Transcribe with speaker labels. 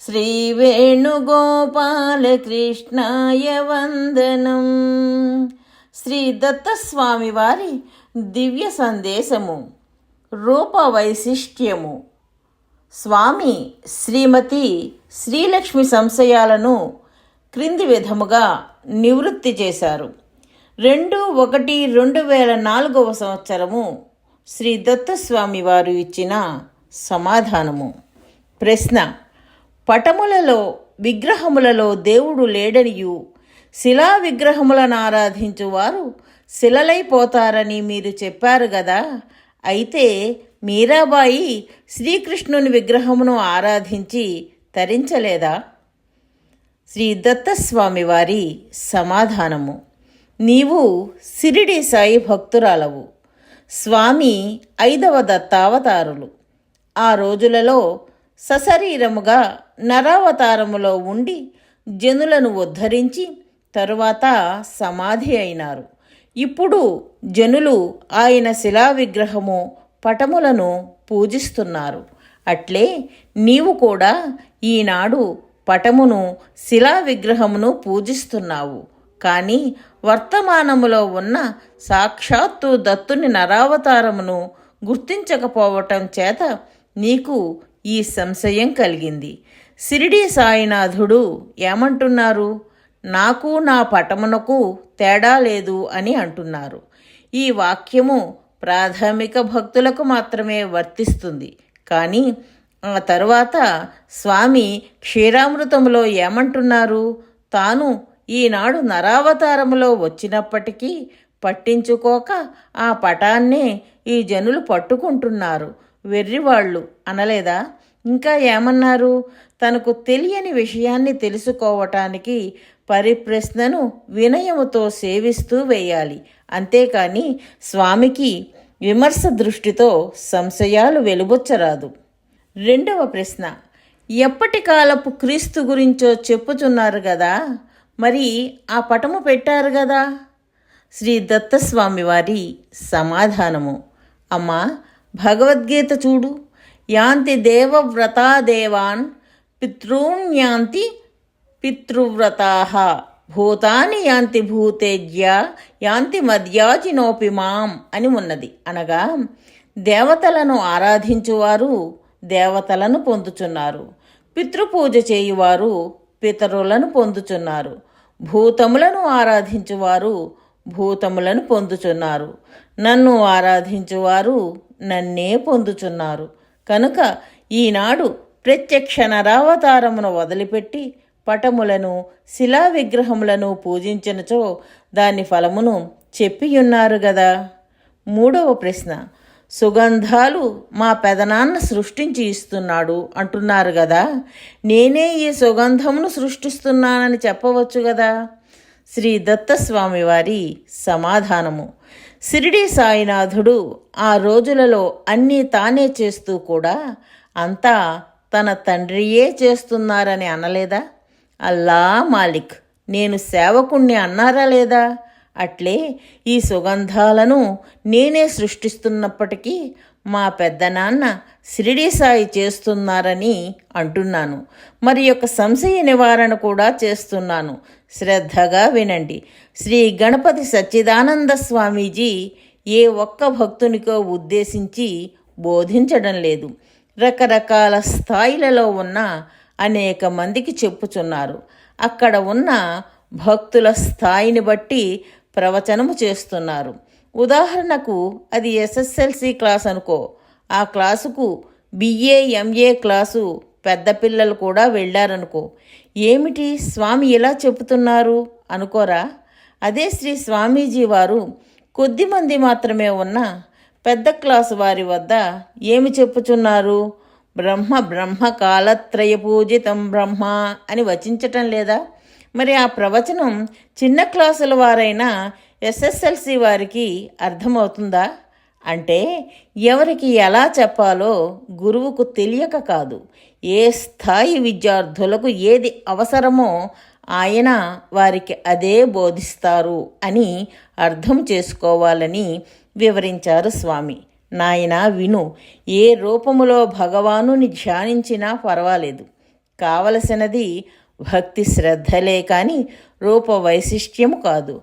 Speaker 1: శ్రీవేణుగోపాలకృష్ణాయ వందనం. శ్రీ దత్తస్వామి వారి దివ్య సందేశము రూప వైశిష్ట్యము. స్వామి శ్రీమతి శ్రీలక్ష్మి సంశయాలను క్రింది విధముగా నివృత్తి చేశారు. రెండు ఒకటి రెండు వేల నాలుగవ సంవత్సరము శ్రీ దత్తస్వామి వారు ఇచ్చిన సమాధానము. ప్రశ్న పటములలో విగ్రహములలో దేవుడు లేడనియు. శిలా విగ్రహములను ఆరాధించువారు శిలలైపోతారని మీరు చెప్పారు కదా అయితే మీరాబాయి శ్రీకృష్ణుని విగ్రహమును ఆరాధించి తరించలేదా? శ్రీ దత్తస్వామి వారి సమాధానము. నీవు సిరిడి సాయి భక్తురాలవు. స్వామి ఐదవ దత్తావతారులు. ఆ రోజులలో సశరీరముగా నరావతారములో ఉండి జనులను ఉద్ధరించి తరువాత సమాధి అయినారు. ఇప్పుడు జనులు ఆయన శిలా విగ్రహము పటములను పూజిస్తున్నారు. అట్లే నీవు కూడా ఈనాడు పటమును శిలా విగ్రహమును పూజిస్తున్నావు. కానీ వర్తమానములో ఉన్న సాక్షాత్తు దత్తుని నరావతారమును గుర్తించకపోవటం చేత నీకు ఈ సంశయం కలిగింది. సిరిడి సాయినాథుడు ఏమంటున్నారు? నాకు నా పటమునకు తేడా లేదు అని అంటున్నారు. ఈ వాక్యము ప్రాథమిక భక్తులకు మాత్రమే వర్తిస్తుంది. కానీ ఆ తరువాత స్వామి క్షీరామృతంలో ఏమంటున్నారు? తాను ఈనాడు నరావతారములో వచ్చినప్పటికీ పట్టించుకోక ఆ పటాన్నే ఈ జనులు పట్టుకుంటున్నారు. వెర్రివాళ్ళు అనలేదా? ఇంకా ఏమన్నారు? తనకు తెలియని విషయాన్ని తెలుసుకోవటానికి పరిప్రశ్నను వినయముతో సేవిస్తూ వేయాలి. అంతేకాని స్వామికి విమర్శ దృష్టితో సంశయాలు వెలుబుచ్చరాదు. రెండవ ప్రశ్న. ఎప్పటి కాలపు క్రీస్తు గురించో చెప్పుచున్నారు కదా మరి ఆ పటము పెట్టారు కదా శ్రీ దత్తస్వామి వారి సమాధానము. అమ్మా భగవద్గీత చూడు. యాంతి దేవవ్రతా దేవాన్ పితృణ్యాంతి పితృవ్రతా. భూతాని యాంతి భూతేజ్య యాంతి మద్యాచినోపి మాం అని ఉన్నది. అనగా దేవతలను ఆరాధించువారు దేవతలను పొందుచున్నారు. పితృపూజ చేయువారు పితరులను పొందుచున్నారు. భూతములను ఆరాధించువారు భూతములను పొందుచున్నారు. నన్ను ఆరాధించువారు నన్నే పొందుచున్నారు. కనుక ఈనాడు ప్రత్యక్ష నరావతారమును వదిలిపెట్టి పటములను శిలా విగ్రహములను పూజించినచో దాని ఫలమును చెప్పియున్నారు గదా? మూడవ ప్రశ్న. సుగంధాలు మా పెదనాన్న సృష్టించి ఇస్తున్నాడు అంటున్నారు కదా నేనే ఈ సుగంధమును సృష్టిస్తున్నానని చెప్పవచ్చు కదా శ్రీ దత్తస్వామి వారి సమాధానము. సిరిడి సాయినాథుడు ఆ రోజులలో అన్నీ తానే చేస్తూ కూడా అంతా తన తండ్రియే చేస్తున్నారని అనలేదా? అల్లా మాలిక్ నేను సేవకుణ్ణి అన్నారా లేదా? అట్లే ఈ సుగంధాలను నేనే సృష్టిస్తున్నప్పటికీ మా పెద్దనాన్న షిరిడి సాయి చేస్తున్నారని అంటున్నాను. మరి యొక్క సంశయ నివారణ కూడా చేస్తున్నాను. శ్రద్ధగా వినండి. శ్రీ గణపతి సచ్చిదానంద స్వామీజీ ఏ ఒక్క భక్తునికో ఉద్దేశించి బోధించడం లేదు. రకరకాల స్థాయిలలో ఉన్న అనేక మందికి చెప్పుచున్నారు. అక్కడ ఉన్న భక్తుల స్థాయిని బట్టి ప్రవచనము చేస్తున్నారు. ఉదాహరణకు అది ఎస్ఎస్ఎల్సి క్లాస్ అనుకో. ఆ క్లాసుకు బిఏ ఎంఏ క్లాసు పెద్ద పిల్లలు కూడా వెళ్ళారనుకో. ఏమిటి? స్వామి ఎలా చెబుతున్నారు అనుకోరా? అదే శ్రీ స్వామీజీ వారు కొద్దిమంది మాత్రమే ఉన్న పెద్ద క్లాసు వారి వద్ద ఏమి చెప్పుచున్నారు? బ్రహ్మ బ్రహ్మ కాలత్రయ పూజితం బ్రహ్మ అని వచించటం లేదా? మరి ఆ ప్రవచనం చిన్న క్లాసుల వారైనా ఎస్ఎస్ఎల్సి వారికి అర్థమవుతుందా? అంటే ఎవరికి ఎలా చెప్పాలో గురువుకు తెలియక కాదు. ఏ స్థాయి విద్యార్థులకు ఏది అవసరమో ఆయన వారికి అదే బోధిస్తారు అని అర్థం చేసుకోవాలని వివరించారు స్వామి. నాయన విను ఏ రూపములో భగవానుని ధ్యానించినా పర్వాలేదు. కావలసినది భక్తి శ్రద్ధలే కానీ రూప వైశిష్ట్యము కాదు.